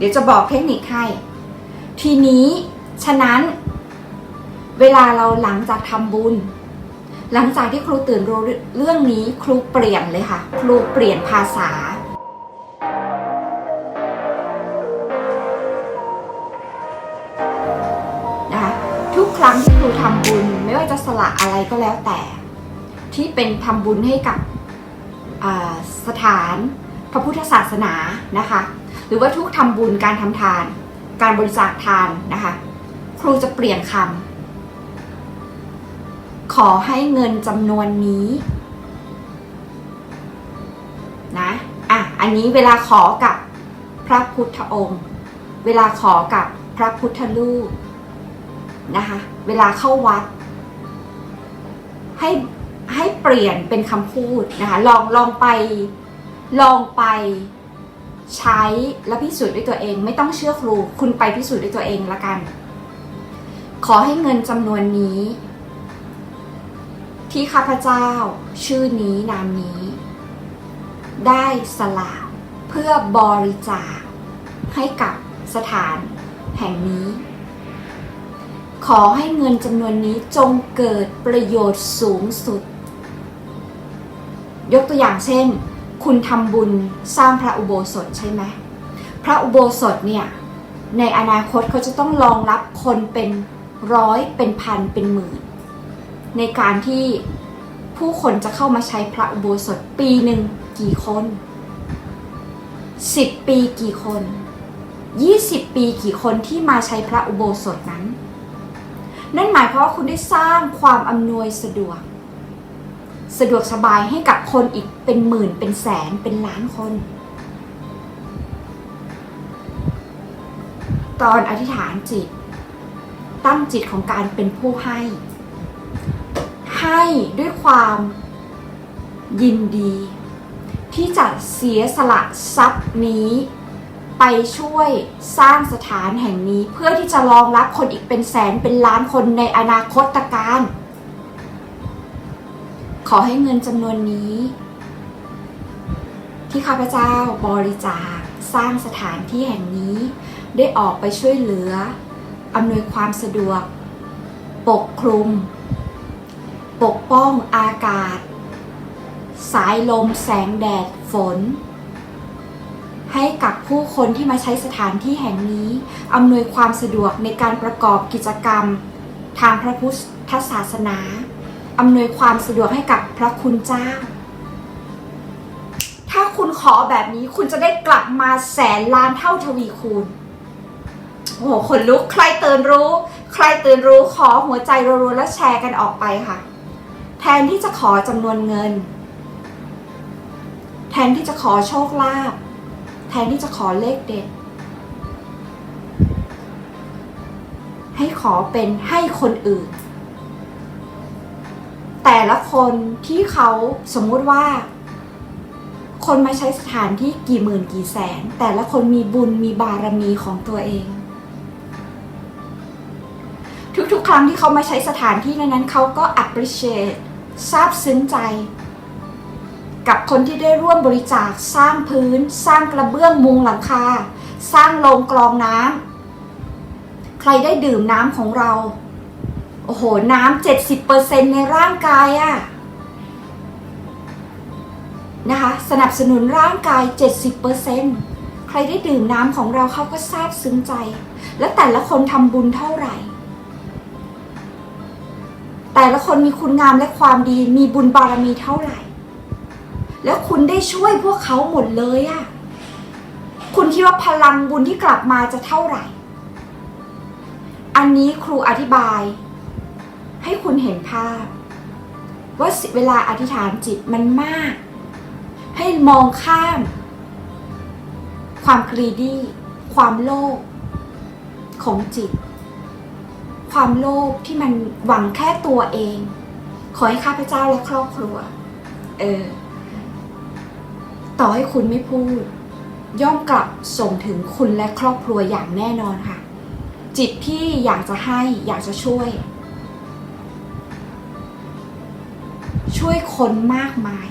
เดี๋ยวจะบอกเทคนิคให้ ทีนี้ฉะนั้น เวลาเราหลังจากทำบุญ หลังจากที่ครูตื่นรู้เรื่องนี้ครูเปลี่ยนเลยค่ะ ครูเปลี่ยนภาษานะคะทุกครั้งที่ครูทำบุญไม่ว่าจะสละอะไรก็แล้วแต่ ที่เป็นทำบุญให้กับสถานพระพุทธศาสนานะคะ หรือว่าทุกทำบุญการทำทาน การบริจาคทานนะคะ ครูจะเปลี่ยนคำขอให้เงินจำนวนนี้นะอะอันนี้เวลาขอกับพระพุทธองค์ เวลาขอกับพระพุทธรูปนะคะ เวลาเข้าวัด ให้ให้เปลี่ยนเป็นคำพูดนะคะ ลองลองไปลองไป ใช้และพิสูจน์ด้วยตัวเอง ไม่ต้องเชื่อครู คุณไปพิสูจน์ด้วยตัวเองละกัน ขอให้เงินจำนวนนี้ ที่ข้าพเจ้า ชื่อนี้นามนี้ ได้สละเพื่อบริจาคให้กับสถานแห่งนี้ ขอให้เงินจำนวนนี้จงเกิดประโยชน์สูงสุด ยกตัวอย่างเช่น คุณทำบุญสร้างพระอุโบสถใช่ไหมพระอุโบสถเนี่ยในอนาคตเขาจะต้องรองรับคนเป็นร้อยเป็นพันเป็นหมื่น ในการที่ผู้คนจะเข้ามาใช้พระอุโบสถปีหนึ่งกี่คนสิบปีกี่คนยี่สิบปีกี่คนที่มาใช้พระอุโบสถนั้น นั่นหมายความว่าคุณได้สร้างความอำนวยสะดวก สะดวกสบายให้กับคนอีกเป็นหมื่นเป็นแสนเป็นล้านคน ตอนอธิษฐานจิต ตั้งจิตของการเป็นผู้ให้ ให้ด้วยความยินดี ที่จะเสียสละทรัพย์นี้ ไปช่วยสร้างสถานแห่งนี้เพื่อที่จะรองรับคนอีกเป็นแสนเป็นล้านคนในอนาคตการ ขอให้เงินจำนวนนี้ ที่ข้าพเจ้าบริจาคสร้างสถานที่แห่งนี้ ได้ออกไปช่วยเหลืออำนวยความสะดวก ปกคลุม ปกป้องอากาศ สายลมแสงแดดฝน ให้กับผู้คนที่มาใช้สถานที่แห่งนี้อำนวยความสะดวกในการประกอบกิจกรรม ทางพระพุทธศาสนา อำนวยความสะดวกให้กับพระคุณเจ้า ถ้าคุณขอแบบนี้คุณจะได้กลับมาแสนล้านเท่าทวีคูณ โอ้โหคนลุกใครตื่นรู้ ใครตื่นรู้ขอหัวใจรัวๆแล้วแชร์กันออกไปค่ะ แทนที่จะขอจำนวนเงิน แทนที่จะขอโชคลาภ แทนที่จะขอเลขเด็ดให้ขอเป็นให้คนอื่น แต่ละคนที่เขาสมมุติว่า คนมาใช้สถานที่กี่หมื่นกี่แสน แต่ละคนมีบุญมีบารมีของตัวเอง ทุกๆ ครั้งที่เขามาใช้สถานที่นั้นเขาก็ appreciate ซาบซึ้งใจ กับคนที่ได้ร่วมบริจาคสร้างพื้น สร้างกระเบื้องมุงหลังคา สร้างโรงกรองน้ำใครได้ดื่มน้ำของเรา อ้โห น้ำเจ็ดสิบเปอร์เซ็นในร่างกายอะนะคะ สนับสนุนร่างกาย 70%เปอร์เซ็นใครได้ดื่มน้ำของเราเขาก็ซาบซึ้งใจ และแต่ละคนทำบุญเท่าไหร่ แต่ละคนมีคุณงามและความดี มีบุญบารมีเท่าไหร่ แล้วคุณได้ช่วยพวกเขาหมดเลยอะคุณคิดว่าพลังบุญที่กลับมาจะเท่าไหร่ อันนี้ครูอธิบาย ให้คุณเห็นภาพ ว่าเวลาอธิษฐานจิตมันมาก ให้มองข้าม ความกรีดี้ ความโลภของจิต ความโลภที่มันหวังแค่ตัวเอง ขอให้ข้าพเจ้าและครอบครัว เออ ต่อให้คุณไม่พูด ย่อมกลับส่งถึงคุณและครอบครัวอย่างแน่นอนค่ะ จิตที่อยากจะให้อยากจะช่วย ช่วยคนมากมาย